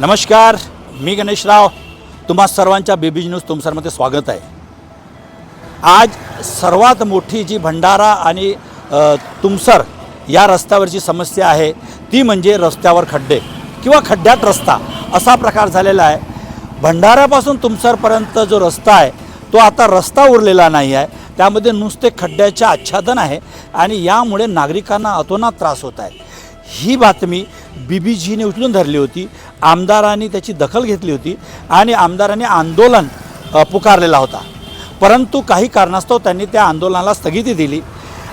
नमस्कार मी गणेशराव तुम्हा सर्वांच्या बेबीज न्यूज तुमसरमध्ये स्वागत आहे. आज सर्वात मोठी जी भंडारा आणि तुमसर या रस्त्यावरची समस्या आहे ती म्हणजे रस्त्यावर खड्डे किंवा खड्ड्यात रस्ता असा प्रकार झालेला आहे. भंडाऱ्यापासून तुमसरपर्यंत जो रस्ता आहे तो आता रस्ता उरलेला नाही आहे. त्यामध्ये नुसते खड्ड्याचे आच्छादन आहे आणि यामुळे नागरिकांना अतोनात त्रास होत आहे. ही बातमी बी बी जीने उचलून धरली होती. आमदारांनी त्याची दखल घेतली होती आणि आमदारांनी आंदोलन पुकारलेला होता. परंतु काही कारणास्तव त्यांनी त्या आंदोलनाला स्थगिती दिली.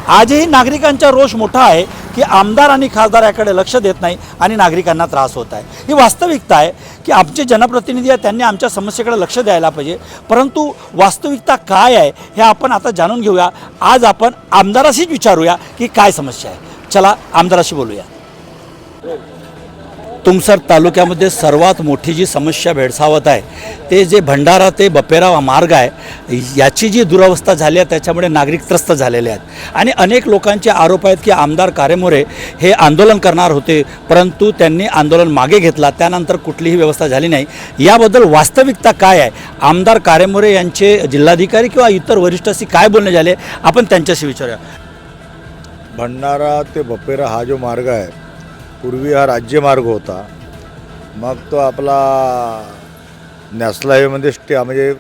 आजही नागरिकांचा रोष मोठा आहे की आमदार आणि खासदार याकडे लक्ष देत नाही आणि नागरिकांना त्रास होत आहे. ही वास्तविकता आहे की आमचे जनप्रतिनिधी आहेत त्यांनी आमच्या समस्येकडे लक्ष द्यायला पाहिजे. परंतु वास्तविकता काय आहे हे आपण आता जाणून घेऊया. आज आपण आमदाराशीच विचारूया की काय समस्या आहे. चला आमदाराशी बोलूया. तुमसर तालुक्यामध्ये सर्वात मोठी जी समस्या भेडसावत आहे ते जे भंडारा ते बपेरा मार्ग आहे याची जी दुरावस्था झाली आहे त्याच्यामुळे नागरिक त्रस्त झालेले आहेत. आणि अनेक लोकांचे आरोप आहेत की आमदार कारेमोरे हे आंदोलन करणार होते परंतु त्यांनी आंदोलन मागे घेतला त्यानंतर कुठलीही व्यवस्था झाली नाही. याबद्दल वास्तविकता काय आहे? आमदार कारेमोरे यांचे जिल्हाधिकारी किंवा इतर वरिष्ठांशी काय बोलणे झाले? आपण त्यांच्याशी विचारूया. भंडारा ते बपेरा हा जो मार्ग आहे पूर्वी हा राज्यमार्ग होता. मग तो आपला नॅशनल हायवेमध्ये स्टे म्हणजे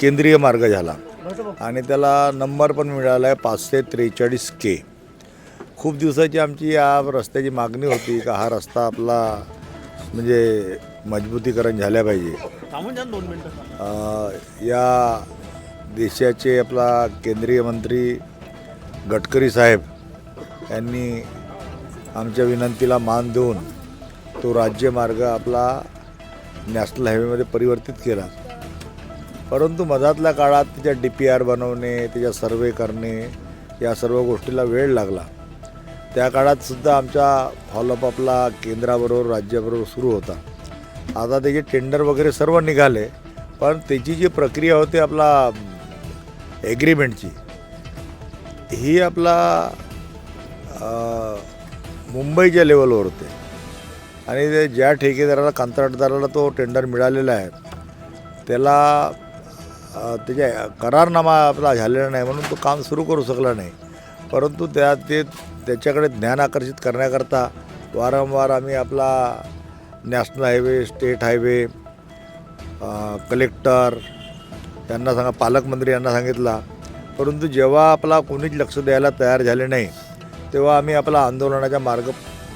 केंद्रीय मार्ग झाला. आणि त्याला नंबर पण मिळाला आहे पाचशे त्रेचाळीस के. खूप दिवसाची आमची या रस्त्याची मागणी होती का हा रस्ता आपला म्हणजे मजबूतीकरण झाल्या पाहिजे. या देशाचे आपला केंद्रीय मंत्री गडकरी साहेब यांनी आमच्या विनंतीला मान देऊन तो राज्यमार्ग आपला नॅशनल हायवेमध्ये परिवर्तित केला. परंतु मधातल्या काळात त्याच्या डी पी आर बनवणे त्याच्या सर्वे करणे या सर्व गोष्टीला वेळ लागला. त्या काळातसुद्धा आमच्या आमचा फॉलोअप आपला केंद्राबरोबर राज्याबरोबर सुरू होता. आता त्याचे टेंडर वगैरे सर्व निघाले पण त्याची जी प्रक्रिया होती आपला ॲग्रीमेंटची ही आपला मुंबईच्या लेवलवर होते. आणि ते ज्या ठेकेदाराला कंत्राटदाराला तो टेंडर मिळालेला आहे त्याला त्याच्या करारनामा आपला झालेला नाही म्हणून तो काम सुरू करू शकला नाही. परंतु त्या ते त्याच्याकडे ज्ञान आकर्षित करण्याकरता वारंवार आम्ही आपला national highway state highway collector यांना सांगा पालकमंत्री यांना सांगितला. परंतु जेव्हा आपला कोणीच लक्ष द्यायला तयार झाले नाही तेव्हा आम्ही आपला आंदोलनाचा मार्ग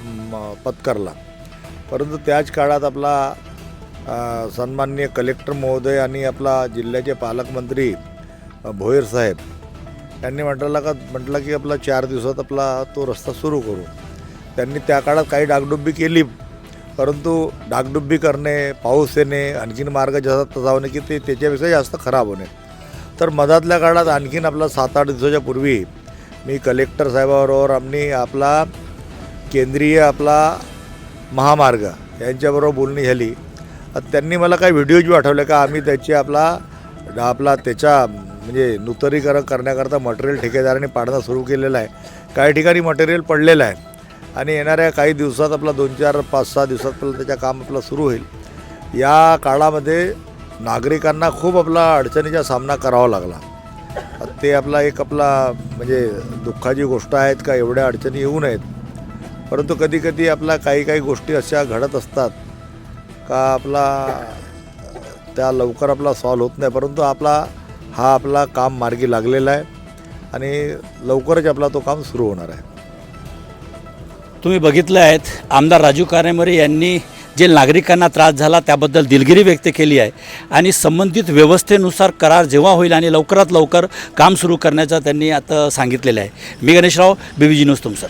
म, पत्करला. परंतु त्याच काळात आपला अ, सन्माननीय कलेक्टर महोदय आणि आपला जिल्ह्याचे पालकमंत्री अ, भोईर साहेब यांनी म्हटलं का म्हटलं की आपला चार दिवसात आपला तो रस्ता सुरू करू. त्यांनी त्या काळात काही डागडुब्बी केली. परंतु डागडुब्बी करणे पाऊस येणे आणखीन मार्ग जसा तसा होणे की ते त्याच्यापेक्षा जास्त खराब होणे. तर मधातल्या काळात आणखीन आपला सात आठ दिवसाच्या पूर्वी मी कलेक्टर साहेबाबरोबर आम्ही आपला केंद्रीय आपला महामार्ग यांच्याबरोबर बोलणी झाली. त्यांनी मला काही व्हिडिओज बी आठवले का आम्ही त्याची आपला आपला त्याच्या म्हणजे नूतनीकरण करण्याकरता मटेरियल ठेकेदाराने पाडणं सुरू केलेलं आहे. काही ठिकाणी मटेरियल पडलेलं आहे. आणि येणाऱ्या काही दिवसात आपला दोन चार पाच सहा दिवसात त्याच्या त्याचं काम आपलं सुरू होईल. या काळामध्ये नागरिकांना खूप आपला अडचणीचा सामना करावा लागला. ते आपला एक आपला म्हणजे दुःखाची गोष्ट आहेत का एवढ्या अडचणी येऊ नयेत. परंतु कधीकधी आपला काही काही गोष्टी अशा घडत असतात का आपला त्या लवकर आपला सॉल्व होत नाही. परंतु आपला हा आपला काम मार्गी लागलेला आहे आणि लवकरच आपला तो काम सुरू होणार आहे. तुम्ही बघितलं आहेत आमदार राजू कारेमरे यांनी जे नागरिकांना त्रास झाला त्याबद्दल दिलगिरी व्यक्त केली आहे. आणि संबंधित व्यवस्थेनुसार करार जेव्हा होईल आणि लवकरात लवकर काम सुरू करण्याचं त्यांनी आता सांगितलेलं आहे. मी Ganeshrao B B G news Tumsar